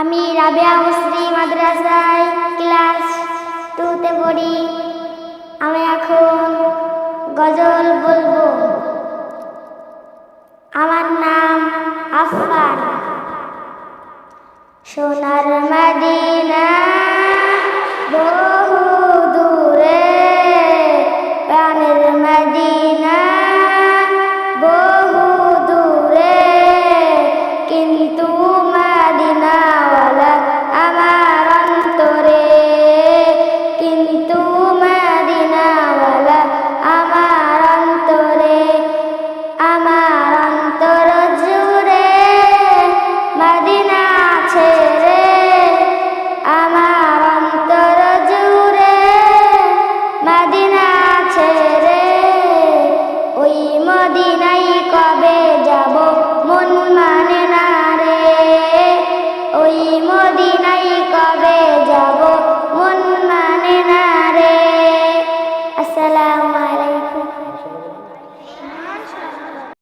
আমি রাবেয়া মুসরি মাদ্রাসায় ক্লাস টুতে পড়ি। আমি এখন গজল বলব। আমার নাম আফফান সোনার মাদিনা বহু দূরে, প্রাণের মদিনা। রে ওই মদিনাই কবে যাব? মন মানে না রে। ওই মদিনাই কবে যাব? মন মানে না রে। আসসালাম